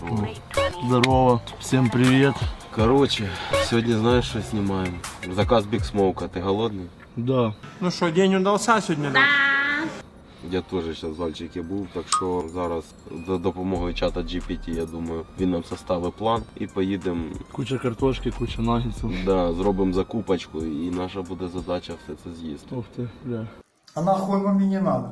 Здорово. Здорово, всем привет. Короче, сьогодні знаєш, що знімаємо? Заказ Big Smoke, ти голодний? Да. Ну що, день удався сьогодні? Да? Я теж зараз в Альчики був, так що зараз за допомогою чата GPT, я думаю, він нам составить план і поїдемо, Куча картошки, куча наггетсов. да, зробимо закупочку, і наша буде задача все це з'їсти. Ух ты, бля. А нахуй вам и не надо?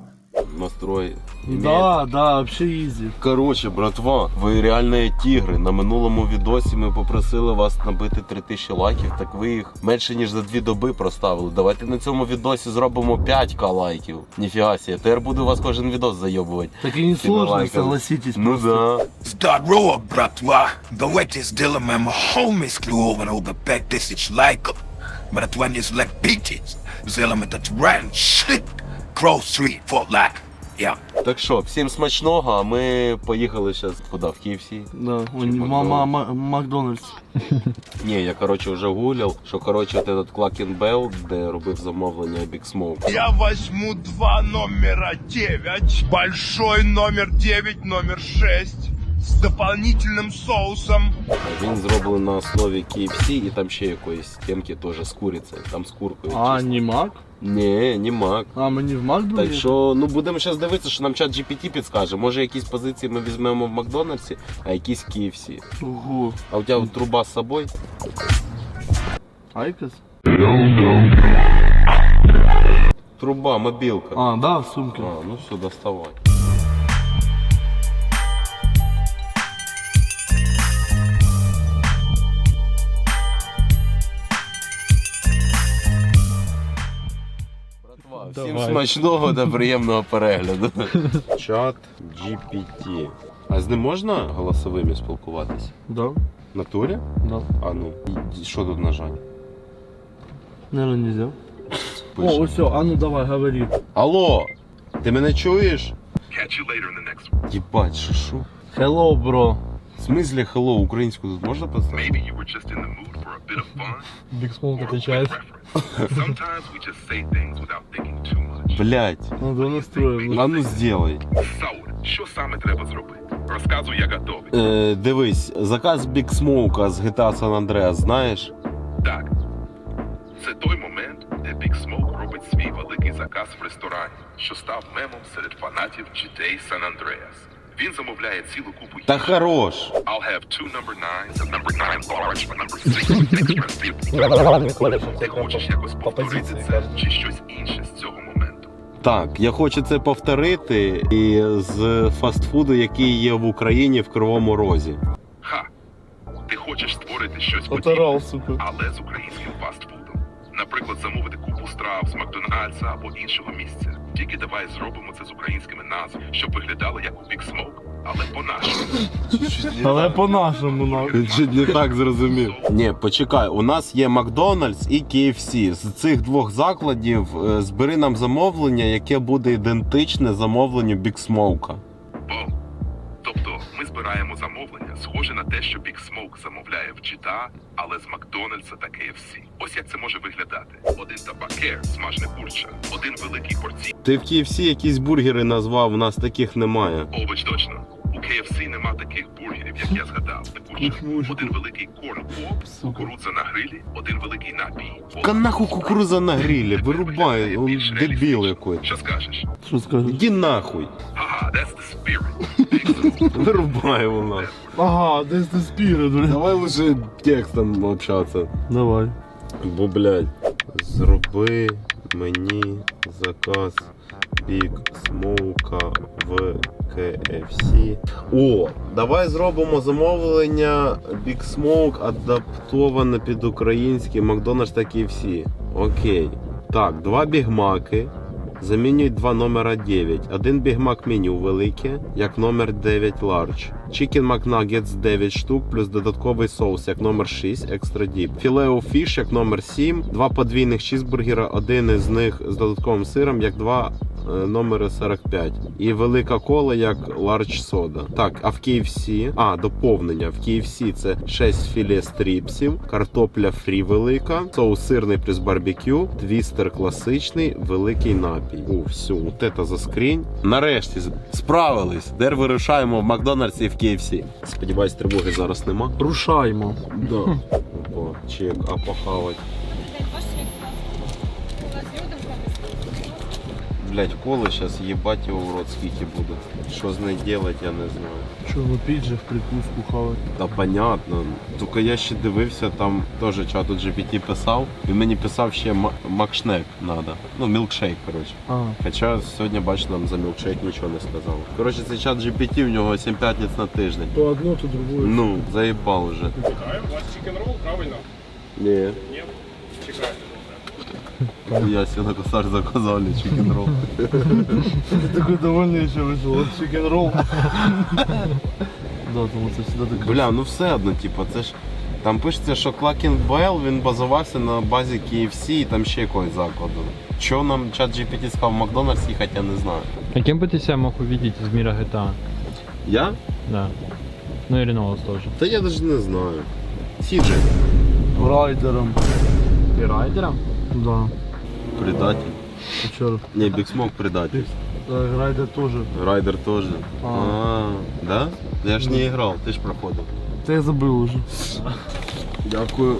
Настрой. Да, да, вообще изи. Коротше, братва, ви реальні тігри. На минулому відосі ми попросили вас набити 3000 лайків, так ви їх менше ніж за дві доби проставили. Давайте на цьому відосі зробимо 5к лайків. Ніфіга сі, тепер буду вас кожен відос зайобувати. Так и не сложно, согласитесь. Ну да. Здорово, братва! Давайте сделаем склюван оба пять тысяч. Братва не злепитесь. Сделаем этот ран shit. Crow Street, Fort Lack. Yeah. Так що, всім смачного, а ми поїхали зараз куди? В KFC? Да, у Чи него Макдональдс? мама Макдональдс. Ні, я коротше вже гуляв, що коротше от этот Клакін Белл, де робив замовлення Big Smoke. Я возьму два номера 9, большой номер 9, номер 6 с дополнительным соусом. Він зроблений на основі KFC і там ще якоїсь темки теж з курицею, там з куркою. А, чисто. не Мак? Ні, не мак. А, мені не в Мак? Так що, ну будемо зараз дивитися, що нам чат GPT підскаже. Може якісь позиції ми візьмемо в Макдональдсі, а якісь в KFC. Ого. А у тебе труба з собою? Айкос? Труба, мобілка. А, да, в сумке. А, ну все, доставай. Всім Давай. смачного та приємного перегляду. Чат GPT. А з ним можна голосовими спілкуватися? Да, В натурі? да. А ну, і що тут нажать? Наверное, нельзя. Пише. О, все, а ну давай, говори. Алло, ти мене чуєш? Catch you later in the next one. Єбать, що шо? Hello, бро. В смислі hello, українську тут можна поставити? Maybe you were just in the mood for a bit of fun Big Smoke отвечает. Sometimes we just say things without thinking too much. Блять. Ну, да, настроим. А ну сделай. Що саме треба зробити? Розказуй, я готовий. Е, дивись, заказ Big Smoke з GTA San Andreas, знаєш? Так. Це той момент, де Big Smoke робить свій великий заказ в ресторані, що став мемом серед фанатів GTA San Andreas. Він замовляє цілу купу Та хорош. I'll have two number nines, a number nine large, a number six extra. Ти хочеш якось повторити це чи щось інше з цього моменту? Так, я хочу це повторити і з фастфуду, який є в Україні в Кривому Розі. Ха! Ти хочеш створити щось подібне, але з українським фастфудом. Наприклад, замовити купу страв з Макдональдса або іншого місця. Тільки давай зробимо це з українськими назвами, щоб виглядало як у Big Smoke, але по-нашому. Але по-нашому. Чуть не так зрозумів. Ні, почекай, у нас є Макдональдс і KFC. З цих двох закладів е, збери нам замовлення, яке буде ідентичне замовленню Big Smoke. Бо, тобто ми збираємо замовлення, схоже на те, що Big Smoke замовляє в GTA, але з Макдональдса та KFC. Ось як це може виглядати: один табакер, смажне курча, один великий порцій Ти в KFC якісь бургери назвав, у нас таких немає. овоч точно. KFC нема таких бургерів, як я згадав. Курча. Один великий поп, кукурудза на грилі, один великий напій. Ка нахуй кукуруза на грилі, вирубай, он дебіл який. Що скажеш? Что скажешь? Іди нахуй, Ага, that's the spirit. Вирубай его нахуй. Ага, this the spirit, бля. Давай лучше текстом общаться. Давай. Бо, блядь, зроби мені заказ Big Smoke в KFC. О, давай зробимо замовлення Big Smoke адаптоване під український Макдональдс та KFC. Окей. Так, два бігмаки. Замінюють два номера 9. Один бігмак меню велике, як номер 9 large. Chicken McNuggets 9 штук, плюс додатковий соус, як номер 6 екстра діп. Філео фіш, як номер 7. Два подвійних чізбургера, один із них з додатковим сиром, як два номер 45. І велика кола як ларч сода. Так, а в KFC, а, доповнення. В KFC це 6 філе стріпсів, картопля фрі велика, соус сирний плюс барбекю, твістер класичний, великий напій. О, все, от це заскрінь. Нарешті справились. Де вирушаємо в Макдональдсі і в KFC. Сподіваюсь, тривоги зараз нема. Рушаймо. Да. Опа, чек, а похавать. Блять, коли зараз їбать його в рот скільки буде. Що з нею делать, я не знаю. Що, ну піть же в прикуску хавать. Та понятно. Тільки я ще дивився, там теж чату GPT писав. Він мені писав ще ма- макшнек надо. Ну, мілкшейк, коротше. А, Хоча сьогодні, бач, нам за мілкшейк нічого не сказав. Коротше, цей чат GPT, у нього 7 п'ятниць на тиждень. то одно, то другое. Ну, заїбав уже. У вас чикен-ролл, правильно? Ні. Нет? Чекайте. Я себе на косар заказали чикен ролл. Ты такой довольный еще вышел. Вот чикен ролл. Да, тому це всегда так. Бля, ну все одно, типу, це ж. Там пишеться, що Клакін Bell він базувався на базі KFC і там ще якогось закладу. Що нам чат GPT сказав в Макдональдс їхати, я не знаю. А кем бы ты себя мог увидеть из мира GTA? Я? Да. Ну и Ренаулт тоже. Та я навіть не знаю. Сіджи. Райдером. Ты райдером? Да. Предатель. А чё? Не, Биг Смок предатель. Э, Райдер тоже. Райдер тоже. А. А, да? Я ж не грав, ти ж проходив. Да я забыл уже. Дякую.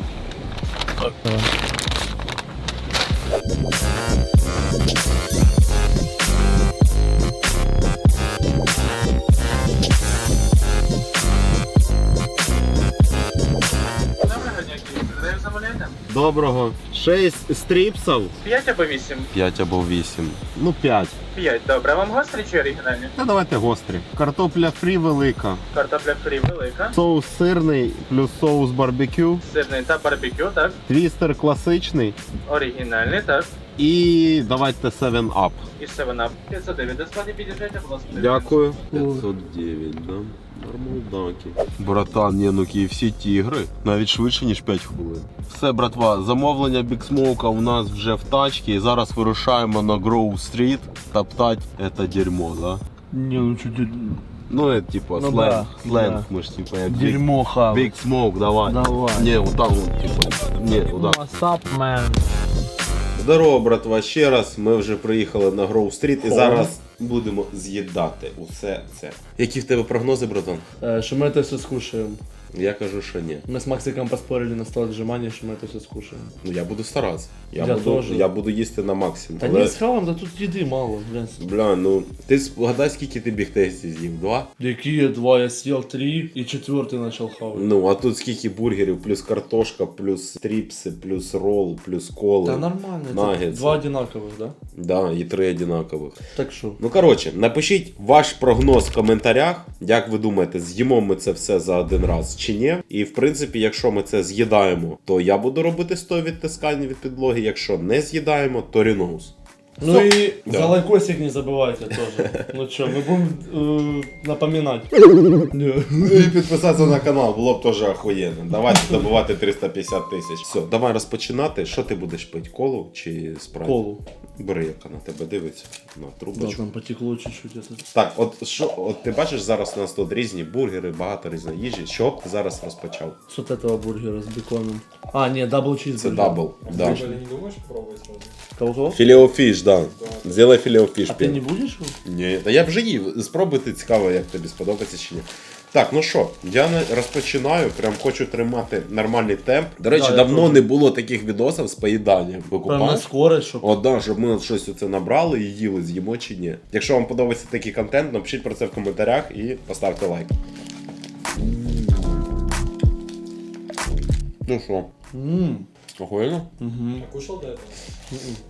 Доброго. Шесть стріпсів. 5 або 8? 5 або 8. Ну 5. 5, добре. Вам гострі чи оригінальні? Та давайте гострі. Картопля фрі велика. Картопля фрі велика. Соус сирний плюс соус барбекю. Сирний та барбекю, так. Твістер класичний. Оригінальний, так. І давайте 7 Up. І 7-Up. 509. До складі під'їжджайте, будь ласка. Дякую. 509, да? Нормалдаки. Братан, ні, ну всі тігри. Навіть швидше, ніж 5 хвилин. Все, братва, замовлення Big Smoke у нас вже в тачці. І зараз вирушаємо на Grove Street топтать це дерьмо, да? Не, ну чуть Ну, это типа Ну сленг, да, сленг, да. мы ж типа дерьмо хавать. Big Smoke, давай. Давай. Не, вот так вот, типа. Не, вот так. What's up, man? Здорово, братва, ще раз. Ми вже приїхали на Grove Street і зараз будемо з'їдати усе це. Які в тебе прогнози, братан? Э, Что мы это все скушаем. Я кажу, що ні. Мы с Максиком поспорили на стол отжимания, что мы это все скушаем. Ну я буду старатися. Я, Я буду, теж. я буду їсти на максимум. Да Але, не схавам, да тут еды мало, блин. бля, ну ти згадай, скільки ти бігтесті з'їв? Два? Какие два? Я съел три и четвертый начал хавать. Ну, а тут скільки бургерів, плюс картошка, плюс стріпси, плюс рол, плюс коли. Да нормально, это Наггетсы. два одинаковых, да? Да, і три одинакових. Так что? Ну коротше, напишіть ваш прогноз в коментарях. Як ви думаєте, з'їмо ми це все за один раз чи ні? І в принципі, якщо ми це з'їдаємо, то я буду робити 100 відтискань від підлоги. Якщо не з'їдаємо, то ріноус. Ну Всё. и Да. за лайкосик не забывайте тоже. Ну что, мы будем э, напоминать. Не. І підписатися на канал було б теж охуєнно. Давайте добувати 350 тисяч. Все, давай розпочинати. Що ти будеш пити? Колу чи спрайт? Колу. Бери, яка на тебе дивиться. На Да, трубочку. там потекло чуть-чуть это. Так, от що, от ти бачиш, зараз у нас тут різні бургери, багато різної їжі. Що б ти зараз розпочав? С вот этого бургера с беконом. А, нет, дабл Це чизбургер. дабл. Да. Кого-кого? Філеофіш, Да. Зробай філеофіш. А ты не будешь? его? Ні, та я вже їв. Спробуйте цікаво, як тобі сподобається чи ні. Так, ну що, я розпочинаю, прям хочу тримати нормальний темп. До речі, Да, я давно теж. не було таких відосів з поїданням. Прям на Викупав. скорость, чтобы... От, да, щоб ми щось оце набрали і їли, з'їмо чи ні. Якщо вам подобається такий контент, напишіть про це в коментарях і поставте лайк. Ну що, Ммм. Охуєнно? Угу.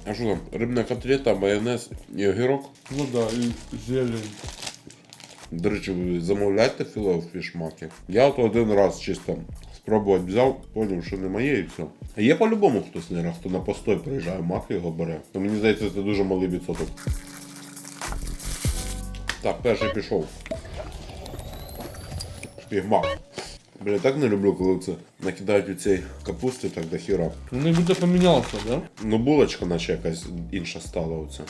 А що там? Рибна котлета, майонез і огірок. Ну да, и зелень. До речі, ви замовляєте філеофіш маки? Я от один раз чисто спробувати взяв, зрозумів, що не моє і все. А Є по-любому хтось не раз, хто на постой приїжджає, мак його бере. То мені здається, це дуже малий відсоток. Так, перший пішов. Шпігмак. Бля, так не люблю, коли це накидають у цій капусти так до хіра. Ну, будто поменялся, да? Ну, булочка наче якась інша стала оця.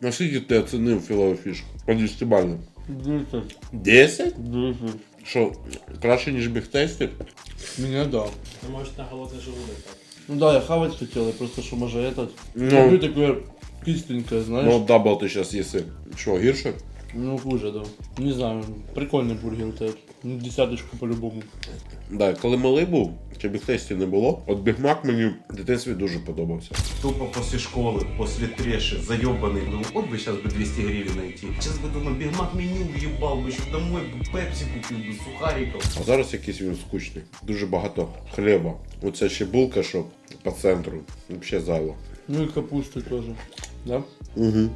Наскільки ти оцінив філофіш? По 10 бально. 10, 10? 10. Що, краще, ніж бігтесті? Меня да. Ну, може на голодний желудок так. Ну да, я хавать хотел, я просто что може этот. Ну. Люблю такое кисленькое, знаешь. Ну, дабл ти зараз їси. Що, гірше? Ну, хуже, да. Не знаю, прикольный бургер вот этот. Ну, десяточку по-любому. Да, коли малий був, ще бігтесті не було. От бігмак мені в дитинстві дуже подобався. Тупо после школы, после треши, заебанный. Думаю, вот бы сейчас бы 200 гривен найти. Сейчас бы, думаю, бигмак меню въебал бы, еще домой бы пепси купил бы, сухариков. А зараз якийсь він скучний. Дуже багато хліба. Оця ще булка, що по центру. Взагалі зайво. Ну и капусты тоже. Да? Угу.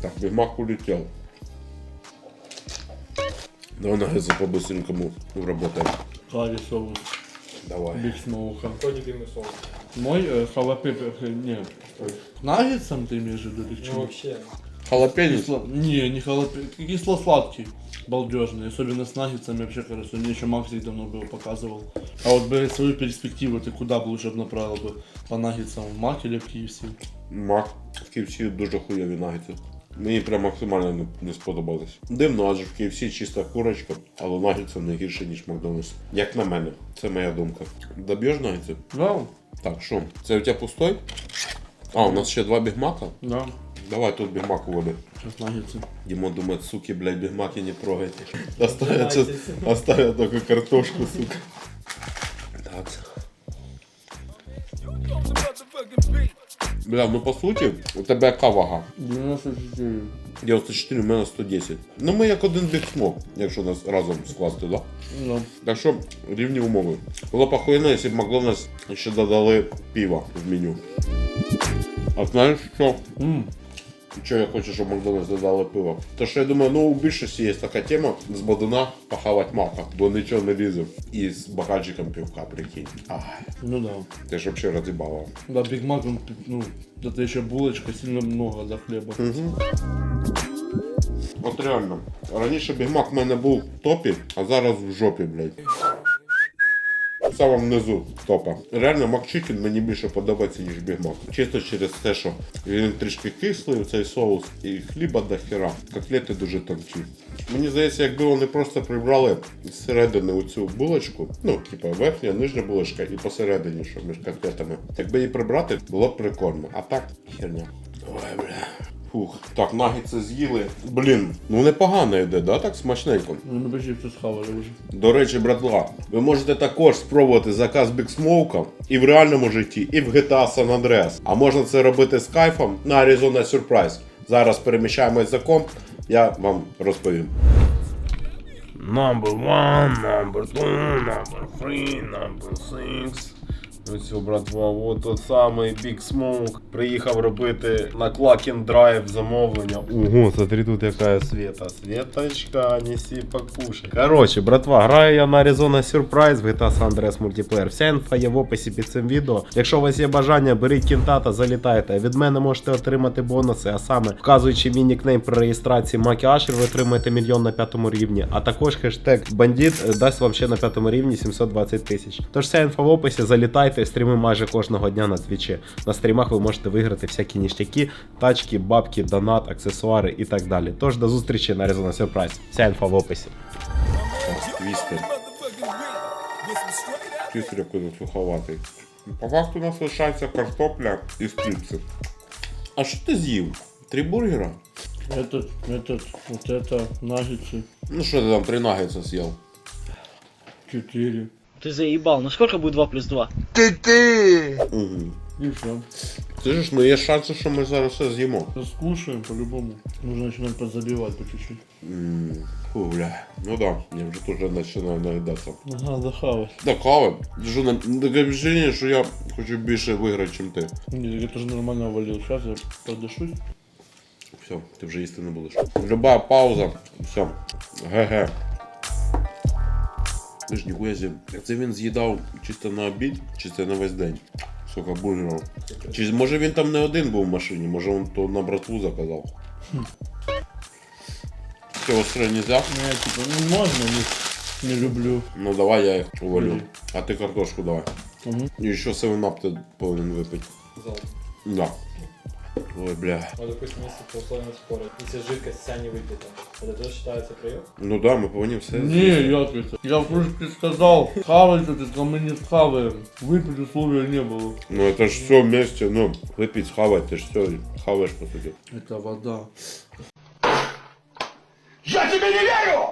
Так, бігмак улетел. Давай нагрызу по-быстренькому работаем. Карри соус. Давай. Биг смоука. Хто любимий соус? Мой э, халапепе, э, не. Наггетсом ты имеешь в виду или к чему? вообще. Халапеньо. Кисло... Не, не халапе... Кисло-сладкий. Балдежный. Особенно с наггетсами вообще хорошо. Мне еще Максик давно было показывал. А вот бы свою перспективу ты куда бы лучше бы направил бы? По наггетсам в Мак или в KFC? Мак в KFC дуже хуйові нагетси. Мені прям максимально не, сподобались. Дивно, адже в KFC чиста курочка, але нагетси не гірше, ніж Макдональдс. Як на мене, це моя думка. Доб'єш нагетси? Да, Так, що? Це у тебе пустой? А, у нас ще два бігмака. да. Давай тут бігмак уводи. Сейчас наггетсы. Димон думает, суки, блядь, бигмаки не трогайте. Оставят, оставят только картошку, сука. Так. Бля, ну по суті, у тебе яка вага? 94. 94, у мене 110. Ну ми як один біг смог, якщо нас разом скласти, да? Да. Так що рівні умови. Було б охуєнно, якщо б Макдональдс ще додали пиво в меню. А знаєш що? М, Що я хочу, щоб Макдональдс додали пиво? То що я думаю, ну у більшості є така тема з бодуна похавати мака, бо нічого не лізе. І з багатчиком пивка, прикинь. Ай, Ну да. ти ж взагалі розібало. Да, Биг Мак, он, ну, это еще булочка, сильно много за хлеба. От реально. Раніше бігмак в мене був в топі, а зараз в жопі, блядь. В самому низу топа. Реально макчикен мені більше подобається, ніж бігмак. Чисто через те, що він трішки кислий, цей соус, і хліба до хера. Котлети дуже тонкі. Мені здається, якби вони просто прибрали зсередини оцю булочку, ну, типа верхня, нижня булочка і посередині, що між котлетами. Якби її прибрати, було б прикольно. А так, херня. Ой, бля. Фух. Так, нагетси з'їли. Блін, ну непогано йде, да? Так смачненько. Ну, почти все схавали уже. До речі, братва, ви можете також спробувати заказ Big Smoke і в реальному житті, і в GTA San Andreas. А можна це робити з кайфом на Arizona Surprise. Зараз переміщаємось за комп, я вам розповім. Number one, number two, number three, number six. Ось, братва, от тот самий Big Smoke приїхав робити на Клакін Драйв замовлення. Ого, смотри, тут яка света. Светочка, неси покушай. Короче, братва, граю я на Arizona Surprise в GTA San Andreas Multiplayer. Вся інфа є в описі під цим відео. Якщо у вас є бажання, беріть кінтата, залітайте. Від мене можете отримати бонуси, а саме вказуючи мій нікнейм при реєстрації Макі Ашер, ви отримаєте мільйон на п'ятому рівні, а також хештег бандит е, дасть вам ще на п'ятому рівні 720 тисяч. Тож вся інфа в описі, залітайте, стріми майже кожного дня на твічі. На стрімах ви можете виграти всякі ніштяки, тачки, бабки, донат, аксесуари і так далі. Тож до зустрічі на Arizona Surprise. Вся інфа в описі. Твістер. Твістер який суховатий. По факту у нас лишається картопля і стріпси. А що ти з'їв? Три бургера? Этот, этот, вот это, наггетсы. Ну що ти там три нагетса з'їв? Четыре. Ты заебал, ну сколько будет 2 плюс 2? Угу. И все. Ти ж, ну є шанси, що ми зараз все з'їмо. Скушаем по-любому. Нужно начинать подзабивать по чуть-чуть. Ммм, фу, бля. Ну да, я вже теж починаю наїдатися. Ага, захавать. Да, кава. Що на таке впечатлення, що я хочу більше виграти, ніж ти. Нет, я тоже нормально валил. Сейчас я подышусь. Все, ти вже їсти не будеш. Люба пауза. Все. ГГ. Ти ж ніхуя зі. Це він з'їдав чисто на обід, чи це на весь день. Сука, бургерів. Чи може він там не один був в машині, може він то на братву заказав. Все, остре нельзя. Ну, я типа, ну можно, не, не люблю. Ну давай я їх увалю. А ти картошку давай. Мгм. І ще севенап ти повинен випити. Золото. Да. Ой, бля. Вот, допустим, если по условиям спора, если жидкость вся не выпита, это тоже считается прием? Ну да, ми повинні все. Не, я это. Я в кружке сказал, хавайте ты, а мы не схаваем. Выпить условия не было. Ну это ж все вместе, ну, випить, схавать, ти ж все хаваєш по суті. Это вода. Я тебе не верю!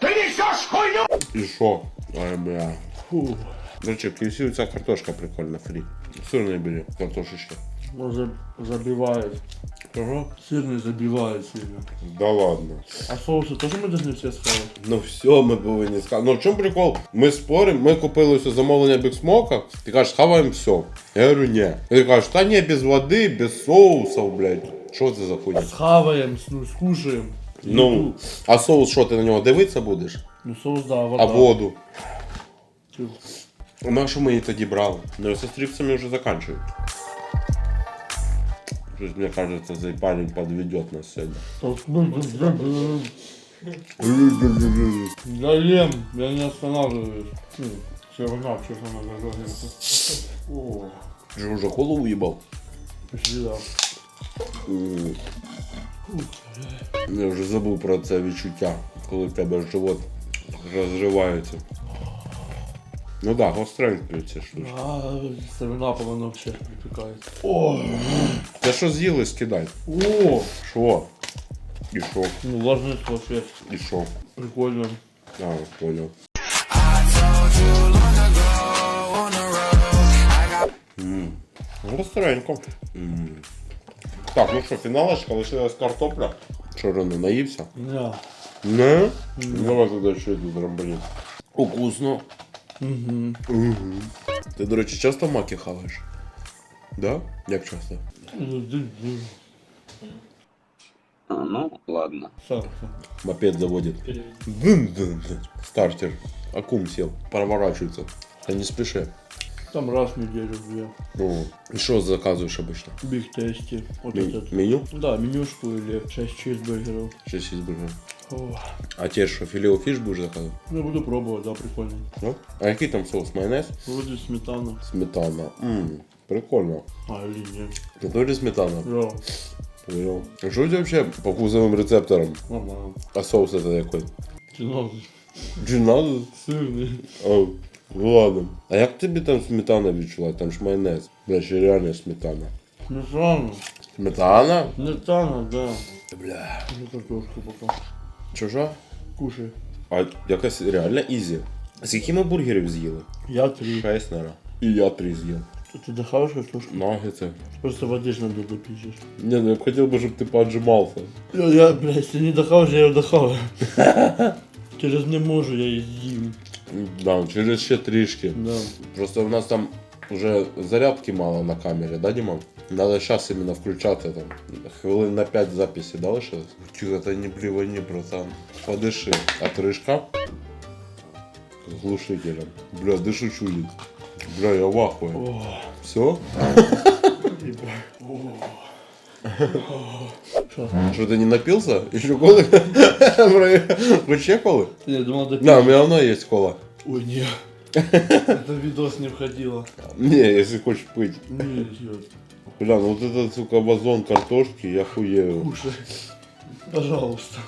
Ты несешь хуйню! І що? Ай, бля. Фу. До речі, в KFC ця картошка прикольна, фрі. Сир не бери, картошечка. Может, забивает. Ага. Сырный забивает сильно. Да ладно. А соусы тоже мы должны все схавать? Ну все, ми повинні сказати. Ну в чому прикол? Ми споримо, ми купили все замовлення Биг Смока, ти кажеш, хаваємо все. Я говорю, ні. Ти кажеш, та ні, без води, без соусів, блядь. Що це за хуйня? Схаваем, ну, скушаем. Ну, а соус що, ти на нього дивитися будеш? Ну, соус, да, вода. А воду? Тихо. Ну а що ми її тоді брали? Ну і со стріпсами вже заканчують. Щось, мені кажется, цей парень подведет нас сьогодні. Я ем, я не останавливаюсь. Все равно, что она загрузится. О, Ти вже голову їбав? почти да. М. Я вже забув про це відчуття, коли в тебе живот розривається. Ну так, да, гостренько ці штучки. А, севенапом оно вообще припекает. О, Те, що з'їли, скидай. о, Що? І що? ну влажный вообще. І що? Прикольно. А, понял. М, Гостренько. М. Так, ну що, фіналочка, лишилась картопля. Що, Рено, наївся? Да. Не? Давай тоді що тут зробили. Вкусно. Угу. Угу. Ти, до речі, часто маки хаваєш? Да? Як часто? Ну, ладно. Мопед заводит. Стартер. Акум сел. Проворачивается. Да не спеши. Там раз в неделю две. Ну, и что заказываешь обычно? Биг тесте. Вот Ме- этот. меню? Да, менюшку или 6 чизбургеров. 6 чизбургеров. О, А те, что филе фиш будешь заказывать? я буду пробовать, да, прикольно. Да? А какой там соус? Майонез? Вроде сметана. Сметана. Ммм, прикольно. А, или нет. Это тоже сметана? Да, Понял. А что у тебя вообще по вкусовым рецепторам? нормально. А соус это какой? Кино Джиназу? сырный. А, ну ладно. А як тобі там сметана відчула? Там ж майонез. Бля, ще реально сметана. Сметана. Сметана? Сметана, да. Бля. Ну, картошку пока. Чужа? Кушай. А якась реально ізі. Скільки ми бургерів з'їли? Я три. Шесть, наверное. І я три з'їв. Ты дохаваешь картошку? Наггетси. Просто воды ж надо допить. же. Не, ну я б хотів би, щоб ти поотжимався. Я, я, блядь, если не дохаваешь, я ее дохаваю. Через не можу, я її з'їм. Да, через ще трішки. Да. Просто в нас там уже зарядки мало на камері, да, Діма? Надо зараз іменно включати там. Хвилин на 5 записі, да, лишилось? Тихо, та не блівані, братан. Подиши. Отрижка. Глушителем. Бля, дышу чудит. Бля, я в ахуе. О, Все? Що? Что, ты не напился? Еще колы? Вы чекали? Я думал, допить. Да, у меня равно есть кола. Ой, не. Это видос не входило. Не, если хочешь пить. Не, идиот. Бля, ну вот этот, сука, вазон картошки, я хуею. Кушай. Пожалуйста.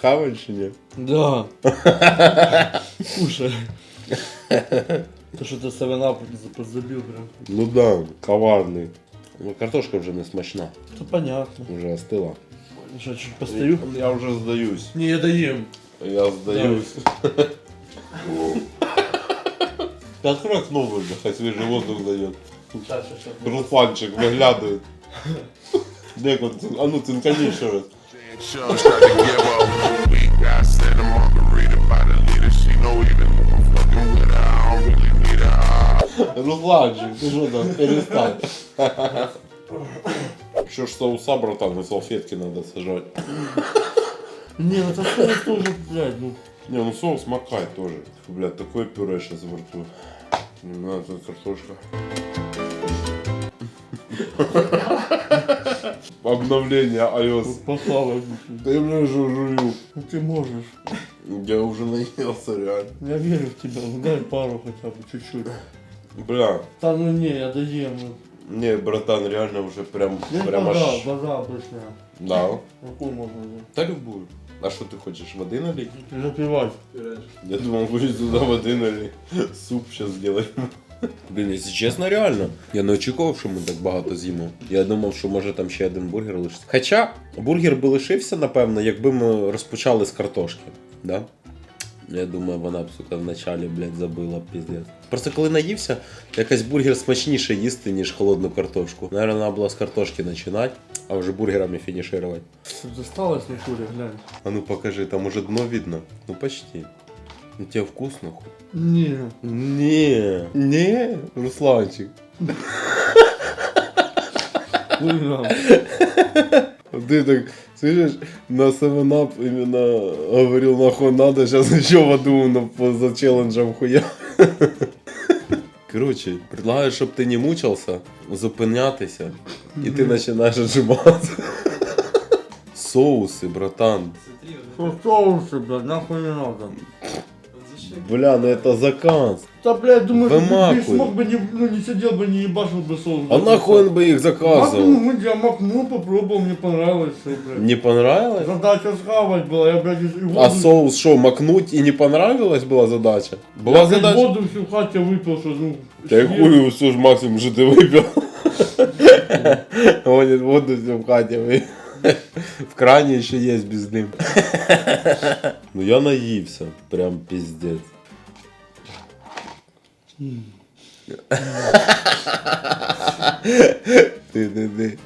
Хаваешь или нет? Да. Кушай. Ты что-то 7 подзабил прям. Ну да, коварный. Ну, картошка вже не смачна, Это понятно. вже остила. Что, чуть постою? Я вже здаюсь. Не, я доем. Я здаюсь. Да открой окно уже, хай свежий воздух дает. Сейчас, сейчас, сейчас. Русланчик виглядає. Де он? А ну цинкани ще раз. Insurance tried to give up. We got Santa Margarita by the leader. She know even if I'm fucking with her, I don't really need her. Русланчик, ти що там, перестань. Що ж соуса, братан, і салфетки надо сажать. Не, ну это соус тоже, блядь, ну. Не, ну соус макай тоже. Фу, Блядь, такое пюре сейчас во рту. Не надо, тут картошка. Обновление iOS. Послава. Да я, бля, жу- жую. Ну ты можешь. Я уже наелся, реально. Я верю в тебя, ну дай пару хотя бы, чуть-чуть. Бля, Да ну не, я доем. ну. не, братан, реально уже прям, Я прям аж... вода обычная. Да. Какую можно взять? Та любую. А що ти хочеш, води налить? Запивать. Я думал, будешь туда води налить. Суп сейчас сделаем. Блін, якщо чесно, реально. Я не очікував, що ми так багато з'їмо. Я думав, що може там ще один бургер лишиться. Хоча бургер би лишився, напевно, якби ми розпочали з картошки. Да? Я думаю, вона б, сука, в началі, блядь, забила піздець. Просто коли наївся, якось бургер смачніше їсти, ніж холодну картошку. Наверно, треба було з картошки починати, а вже бургерами. Тут Досталось на куре, глянь. А ну покажи, там уже дно видно. Ну почти. Ну тебе вкусно хоть? Не. Не, не, Русланчик. Хуйня. Ты так, слышишь, на 7up именно говорил, нахуй надо, сейчас еще в аду на, за челленджем хуя. Короче, предлагаю, щоб ти не мучився, зупинятися, і ти починаєш отжиматися. Соуси, братан. Что соусы, блядь, нахуй не надо. Бля, ну это заказ. Да, блядь, думаю, не смог бы, не, ну, не сидел бы, не ебашил бы соус. А нахуй он бы их заказывал? Макнул, я макнул, попробовал, мне понравилось все, блядь. Не понравилось? Задача схавать была, я, блядь, и воду, А соус что, макнуть и не понравилась была задача? я, Была блядь, задача? воду всю в хате выпил, что, ну... Да хуй, все ж максимум, что ты выпил. Вон воду все в хате вы. В кране еще есть без дым. Ну я наївся, прям пиздец. Ты, ты, ты.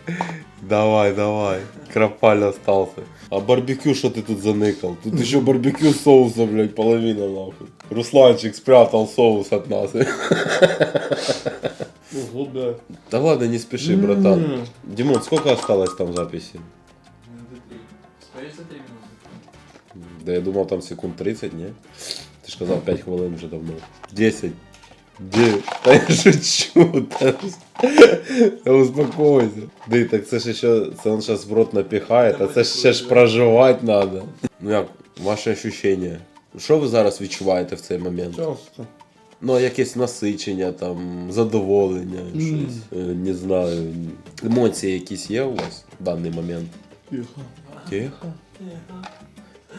Давай, давай. Кропаль остался. А барбекю что ты тут заныкал? Тут еще барбекю соуса, блядь, половина нахуй. Русланчик спрятал соус от нас. Ого, блядь. Да ладно, не спеши, братан. Димон, сколько осталось там записи? Да я думал там секунд 30, не? Ты ж сказал 5 хвилин вже давно. 10. 9. Та я шучу. Та, та успокойся. Ди, так це ж ще, це он зараз в рот напіхає, та це ж ще ж проживати треба. Ну як, ваші ощущення? Що ви зараз відчуваєте в цей момент? Часто. Ну, якесь насичення, там, задоволення, щось, е, не знаю. Емоції якісь є у вас в даний момент? Тихо. Тихо?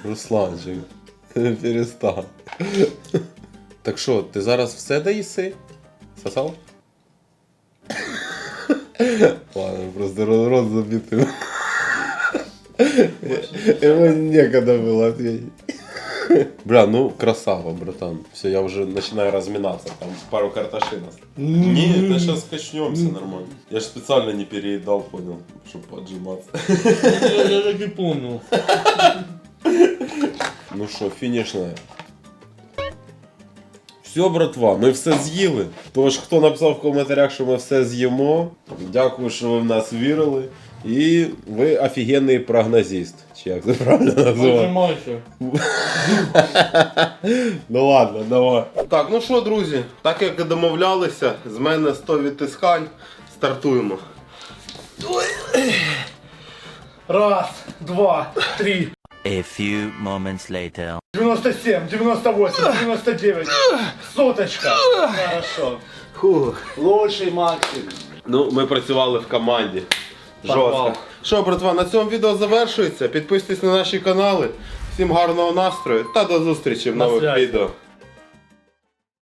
Русланчик, перестань. Так що, ти зараз все доїси? Сосав? Ладно, просто рот, рот забитый. Ему некогда было ответить. Бля, ну красава, братан. Все, я уже начинаю разминаться. Там пару картошин осталось. Не, да сейчас качнемся нормально. Я же специально не переедал, понял, чтобы поджиматься. Я, я так и понял. Ну що, фінішна. Все, братва, ми все з'їли. Тож, хто написав в коментарях, що ми все з'їмо, дякую, що ви в нас вірили. І ви офігенний прогнозіст. Чи як це правильно називати? Ну ладно, давай. Так, ну що, друзі, так як і домовлялися, з мене 100 відтискань. Стартуємо. Раз, два, три. A few moments later. 97, 98, 99. Соточка. Хорошо. Лучший Максик. Ну, ми працювали в команді. Жорстко. Що, братва, на цьому відео завершується. Підписуйтесь на наші канали. Всім гарного настрою та до зустрічі в нових связі. відео.